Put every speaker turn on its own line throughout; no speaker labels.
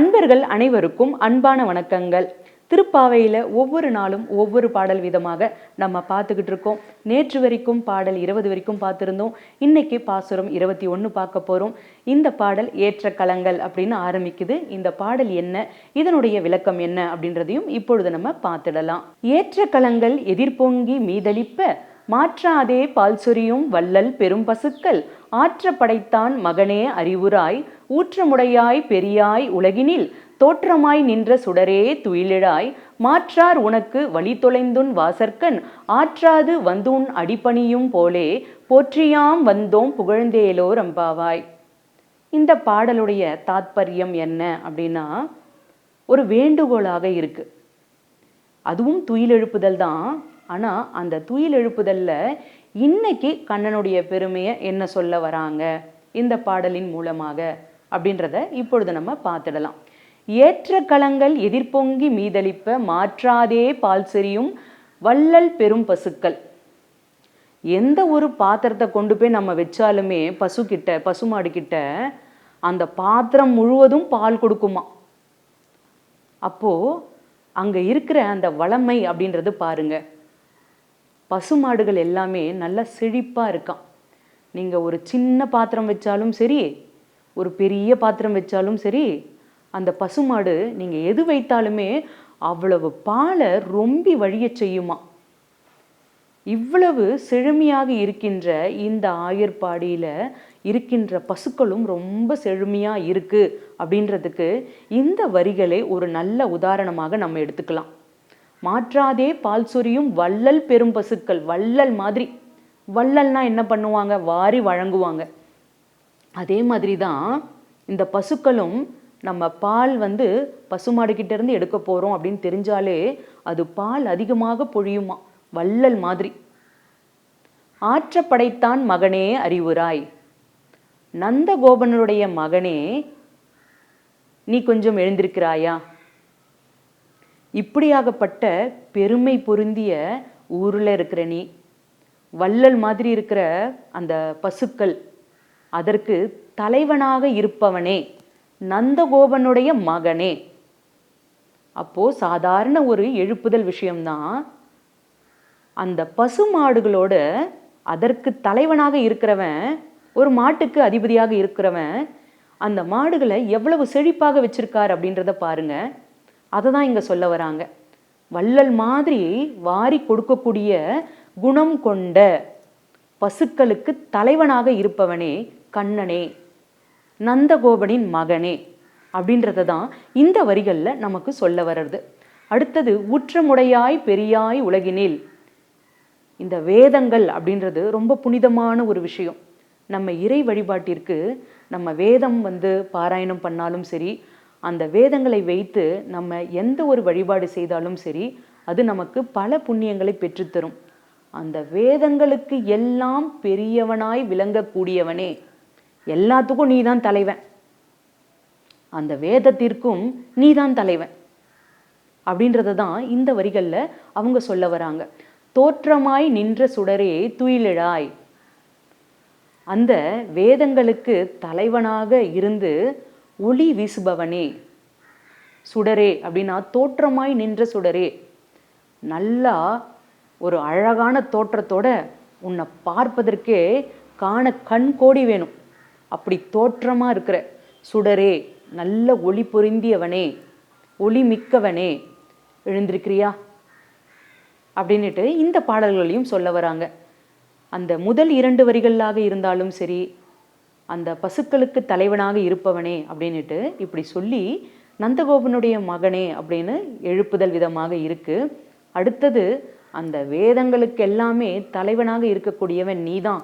அன்பர்கள் அனைவருக்கும் அன்பான வணக்கங்கள். திருப்பாவையில் ஒவ்வொரு நாளும் ஒவ்வொரு பாடல் விதமாக நம்ம பார்த்துக்கிட்டு இருக்கோம். நேற்று வரைக்கும் பாடல் இருபது வரைக்கும் பார்த்துருந்தோம். இன்னைக்கு பாசுரம் இருபத்தி ஒன்று பார்க்க போகிறோம் இந்த பாடல் ஏற்ற கலங்கள் அப்படின்னு ஆரம்பிக்குது. இந்த பாடல் என்ன? இதனுடைய விளக்கம் என்ன? அப்படின்றதையும் இப்பொழுது நம்ம பார்த்துடலாம். ஏற்ற கலங்கள் எதிர்பொங்கி மீதளிப்ப மாற்றாதே பால் சொரியும் வள்ளல் பெரும் பசுக்கள். ஆற்ற படைத்தான் மகனே அறிவுராய். ஊற்றமுடையாய் பெரியாய் உலகினில். தோற்றமாய் நின்ற சுடரே துயிலிழாய். மாற்றார் உனக்கு வழி தொலைந்துன் வாசற்கண். ஆற்றாது வந்துன் அடிபணியும் போலே. போற்றியாம் வந்தோம் புகழ்ந்தேலோ ரம்பாவாய். இந்த பாடலுடைய தாத்பரியம் என்ன அப்படின்னா ஒரு வேண்டுகோளாக இருக்கு. அதுவும் துயிலெழுப்புதல் தான். ஆனால் அந்த துயில் எழுப்புதலில் இன்னைக்கு கண்ணனுடைய பெருமையை என்ன சொல்ல வராங்க? இந்த பாடலின் மூலமாக அப்படின்றத இப்பொழுது நம்ம பார்த்துடலாம். ஏற்ற களங்கள் எதிர்பொங்கி மீதளிப்ப மாற்றாதே பால் செறியும் வள்ளல் பெரும் பசுக்கள். எந்த ஒரு பாத்திரத்தை கொண்டு போய் நம்ம வச்சாலுமே பசுக்கிட்ட பசுமாடு கிட்ட அந்த பாத்திரம் முழுவதும் பால் கொடுக்குமா? அப்போது அங்கே இருக்கிற அந்த வளமை அப்படின்றது பாருங்கள் பசுமாடுகள் எல்லாமே நல்லா செழிப்பாக இருக்கான் நீங்கள் ஒரு சின்ன பாத்திரம் வச்சாலும் சரி ஒரு பெரிய பாத்திரம் வச்சாலும் சரி அந்த பசுமாடு நீங்கள் எது வைத்தாலுமே அவ்வளவு பாலை ரொம்பி வழிய செய்யுமா. இவ்வளவு செழுமையாக இருக்கின்ற இந்த ஆயர்பாடியில் இருக்கின்ற பசுக்களும் ரொம்ப செழுமையாக இருக்குது அப்படின்றதுக்கு இந்த வரிகளை ஒரு நல்ல உதாரணமாக நம்ம எடுத்துக்கலாம். மாற்றாதே பால் சொரியும் வள்ளல் பெரும் பசுக்கள். வள்ளல் மாதிரி. வள்ளல்னா என்ன பண்ணுவாங்க? வாரி வழங்குவாங்க. அதே மாதிரி தான் இந்த பசுக்களும் நம்ம பால் வந்து பசுமாடுகிட்ட இருந்து எடுக்க போகிறோம் அப்படின்னு தெரிஞ்சாலே அது பால் அதிகமாக பொழியுமா? வள்ளல் மாதிரி. ஆற்ற படைத்தான் மகனே அறிவுராய். நந்தகோபனருடைய மகனே நீ கொஞ்சம் எழுந்திருக்கிறாயா? இப்படியாகப்பட்ட பெருமை பொருந்திய ஊரில் இருக்கிற நீ வள்ளல் மாதிரி இருக்கிற அந்த பசுக்கள் அதற்கு தலைவனாக இருப்பவனே நந்தகோபனுடைய மகனே. அப்போ சாதாரண ஒரு எழுப்புதல் விஷயம்தான். அந்த பசு மாடுகளோட அதற்கு தலைவனாக இருக்கிறவன் ஒரு மாட்டுக்கு அதிபதியாக இருக்கிறவன் அந்த மாடுகளை எவ்வளவு செழிப்பாக வச்சிருக்கார் அப்படின்றத பாருங்கள் அதை தான் இங்கே சொல்ல வராங்க. வள்ளல் மாதிரி வாரி கொடுக்கக்கூடிய குணம் கொண்ட பசுக்களுக்கு தலைவனாக இருப்பவனே கண்ணனே நந்தகோபனின் மகனே அப்படின்றத தான் இந்த வரிகளில் நமக்கு சொல்ல வர்றது. அடுத்தது உற்றமுடையாய் பெரியாய் உலகினில். இந்த வேதங்கள் அப்படின்றது ரொம்ப புனிதமான ஒரு விஷயம். நம்ம இறை வழிபாட்டிற்கு நம்ம வேதம் வந்து பாராயணம் பண்ணாலும் சரி அந்த வேதங்களை வைத்து நம்ம எந்த ஒரு வழிபாடு செய்தாலும் சரி அது நமக்கு பல புண்ணியங்களை பெற்றுத்தரும். அந்த வேதங்களுக்கு எல்லாம் பெரியவனாய் விளங்கக்கூடியவனே. எல்லாத்துக்கும் நீதான் தலைவன். அந்த வேதத்திற்கும் நீதான் தலைவன். அப்படின்றத தான் இந்த வரிகளில் அவங்க சொல்ல வராங்க. தோற்றமாய் நின்ற சுடரே துயிலிழாய். அந்த வேதங்களுக்கு தலைவனாக இருந்து ஒளி வீசுபவனே. சுடரே அப்படின்னா தோற்றமாய் நின்ற சுடரே. நல்லா ஒரு அழகான தோற்றத்தோட உன்னை பார்ப்பதற்கே காண கண் கோடி வேணும். அப்படி தோற்றமாக இருக்கிற சுடரே நல்ல ஒளி பொருந்தியவனே ஒளி மிக்கவனே. எழுந்திருக்கிறியா? அப்படின்ட்டு இந்த பாடல்களையும் சொல்ல வராங்க. அந்த முதல் இரண்டு வரிகளாக இருந்தாலும் சரி அந்த பசுக்களுக்கு தலைவனாக இருப்பவனே அப்படின்னுட்டு இப்படி சொல்லி நந்தகோபனுடைய மகனே அப்படின்னு எழுப்புதல் விதமாக இருக்கு. அடுத்தது அந்த வேதங்களுக்கு எல்லாமே தலைவனாக இருக்கக்கூடியவன் நீதான்.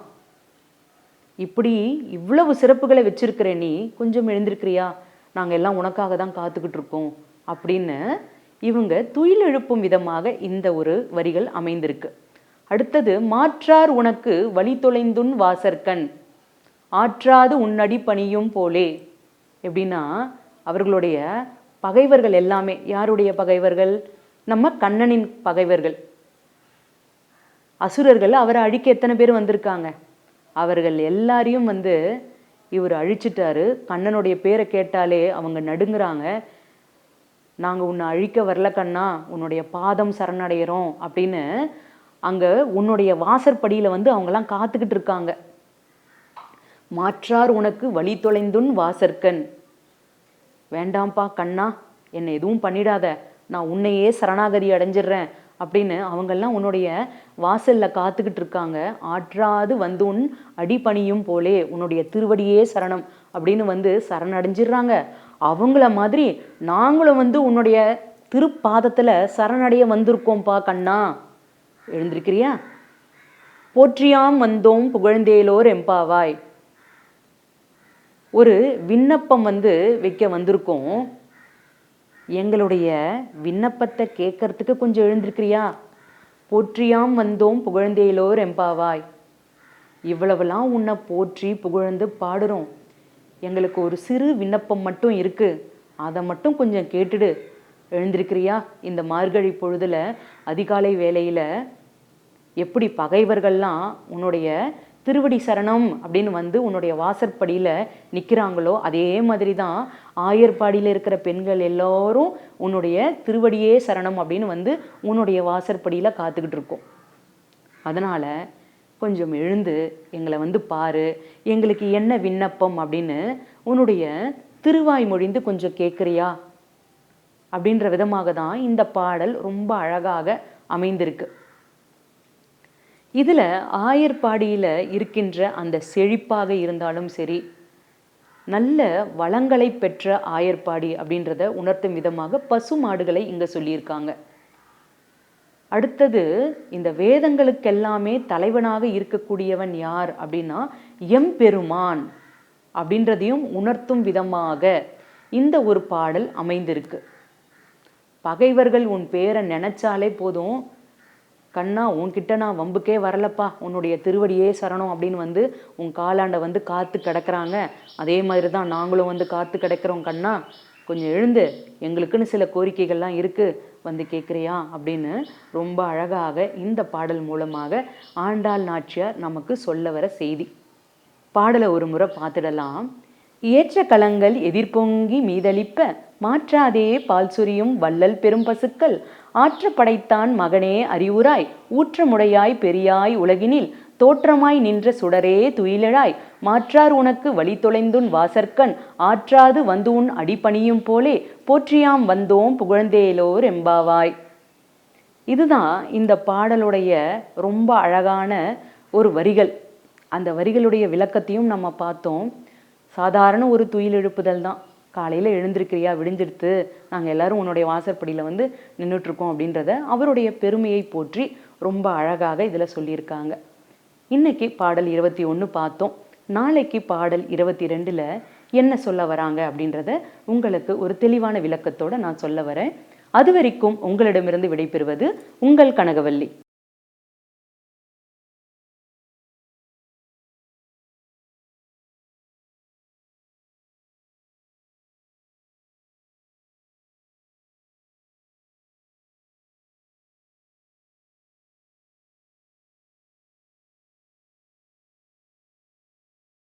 இப்படி இவ்வளவு சிறப்புகளை வச்சிருக்கிற நீ கொஞ்சம் எழுந்திருக்கிறியா? நாங்கள் எல்லாம் உனக்காக தான் காத்துக்கிட்டு இருக்கோம் அப்படின்னு இவங்க துயில் எழுப்பும் விதமாக இந்த ஒரு வரிகள் அமைந்திருக்கு. அடுத்தது மாற்றார் உனக்கு வழி தொலைந்துன் வாசற்கண். ஆற்றாது உன்னடி பணியும் போலே. எப்படின்னா அவர்களுடைய பகைவர்கள் எல்லாமே யாருடைய பகைவர்கள்? நம்ம கண்ணனின் பகைவர்கள். அசுரர்கள் அவரை அழிக்க எத்தனை பேர் வந்திருக்காங்க? அவர்கள் எல்லாரையும் வந்து இவர் அழிச்சிட்டாரு. கண்ணனுடைய பேரை கேட்டாலே அவங்க நடுங்குறாங்க. நாங்கள் உன்னை அழிக்க வரல கண்ணா உன்னுடைய பாதம் சரணடைகிறோம் அப்படின்னு அங்கே உன்னுடைய வாசற்படியில் வந்து அவங்கெல்லாம் காத்துக்கிட்டு இருக்காங்க. மாற்றார் உனக்கு வழி தொலைந்துன் வாசற்கண். வேண்டாம்ப்பா கண்ணா என்னை எதுவும் பண்ணிடாத. நான் உன்னையே சரணாகதி அடைஞ்சிடுறேன் அப்படின்னு அவங்கெல்லாம் உன்னுடைய வாசல்ல காத்துக்கிட்டு இருக்காங்க. ஆற்றாது வந்து உன் அடிபணியும் போலே உன்னுடைய திருவடியே சரணம் அப்படின்னு வந்து சரணடைஞ்சிடுறாங்க அவங்கள மாதிரி நாங்களும் வந்து உன்னுடைய திருப்பாதத்துல சரணடைய வந்திருக்கோம்ப்பா கண்ணா. எழுந்திருக்கிறியா? போற்றியாம் வந்தோம் புகழ்ந்தேலோர் எம்பாவாய். ஒரு விண்ணப்பம் வந்து வைக்க வந்திருக்கோம். எங்களுடைய விண்ணப்பத்தை கேட்கறதுக்கு கொஞ்சம் எழுந்திருக்கிறியா? போற்றியாம் வந்தோம் புகழ்ந்தேலோர் எம்பாவாய். இவ்வளவுலாம் உன்னை போற்றி புகழ்ந்து பாடுறோம். எங்களுக்கு ஒரு சிறு விண்ணப்பம் மட்டும் இருக்கு. அதை மட்டும் கொஞ்சம் கேட்டுடு. எழுந்திருக்கிறியா? இந்த மார்கழி பொழுதுல அதிகாலை வேலையில் எப்படி பகைவர்கள்லாம் உன்னுடைய திருவடி சரணம் அப்படின்னு வந்து உன்னுடைய வாசற்படியில் நிற்கிறாங்களோ அதே மாதிரி தான் ஆயர்பாடியில் இருக்கிற பெண்கள் எல்லோரும் உன்னுடைய திருவடியே சரணம் அப்படின்னு வந்து உன்னுடைய வாசற்படியில் காத்துக்கிட்டு இருக்கோம். அதனால் கொஞ்சம் எழுந்து எங்களை வந்து பாரு எங்களுக்கு என்ன விண்ணப்பம் அப்படின்னு உன்னுடைய திருவாய் மொழிந்து கொஞ்சம் கேட்குறியா அப்படின்ற விதமாக தான் இந்த பாடல் ரொம்ப அழகாக அமைந்திருக்கு. இதில் ஆயர்பாடியில் இருக்கின்ற அந்த செழிப்பாக இருந்தாலும் சரி நல்ல வளங்களை பெற்ற ஆயர்பாடி அப்படின்றத உணர்த்தும் விதமாக பசு மாடுகளை இங்கே சொல்லியிருக்காங்க. அடுத்தது இந்த வேதங்களுக்கெல்லாமே தலைவனாக இருக்கக்கூடியவன் யார் அப்படின்னா எம்பெருமான் அப்படின்றதையும் உணர்த்தும் விதமாக இந்த ஒரு பாடல் அமைந்திருக்கு. பகைவர்கள் உன் பேரை நினைச்சாலே போதும் கண்ணா உன்கிட்ட நான் வம்புக்கே வரலப்பா. உன்னுடைய திருவடியே சரணம் அப்படின்னு வந்து உன் காலாண்டை வந்து காத்து கிடக்குறாங்க. அதே மாதிரி தான் நாங்களும் வந்து காத்து கிடக்கிறோம் கண்ணா. கொஞ்சம் எழுந்து எங்களுக்குன்னு சில கோரிக்கைகள்லாம் இருக்கு வந்து கேட்குறியா அப்படின்னு ரொம்ப அழகாக இந்த பாடல் மூலமாக ஆண்டாள் நாச்சியார் நமக்கு சொல்ல வர செய்தி. பாடலை ஒரு முறை பார்த்துடலாம். ஏற்ற கலங்கள் எதிர்பொங்கி மீதளிப்ப மாற்றாதே பால் சுரியும் வள்ளல் பெரும் பசுக்கள். ஆற்ற படைத்தான் மகனே அறிவுராய். ஊற்றமுடையாய் பெரியாய் உலகினில். தோற்றமாய் நின்ற சுடரே துயிலழாய். மாற்றார் உனக்கு வழி தொலைந்துன் வாசற்கண். ஆற்றாது வந்து உன் அடிபணியும் போலே. போற்றியாம் வந்தோம் புகழ்ந்தேலோர் எம்பாவாய். இதுதான் இந்த பாடலுடைய ரொம்ப அழகான ஒரு வரிகள். அந்த வரிகளுடைய விளக்கத்தையும் நம்ம பார்த்தோம். சாதாரண ஒரு துயில் எழுப்புதல் தான். காலையில் எழுந்திருக்கிறியா விடிஞ்சிடுத்து நாங்கள் எல்லாரும் உன்னுடைய வாசற்படியில் வந்து நின்றுட்டுருக்கோம் அப்படின்றத அவருடைய பெருமையை போற்றி ரொம்ப அழகாக இதில் சொல்லியிருக்காங்க. இன்னைக்கு பாடல் இருபத்தி ஒன்று பார்த்தோம். நாளைக்கு பாடல் இருபத்தி ரெண்டில் என்ன சொல்ல வராங்க அப்படின்றத உங்களுக்கு ஒரு தெளிவான விளக்கத்தோடு நான் சொல்ல வரேன். அது வரைக்கும் உங்களிடமிருந்து விடைபெறுவது உங்கள் கனகவல்லி.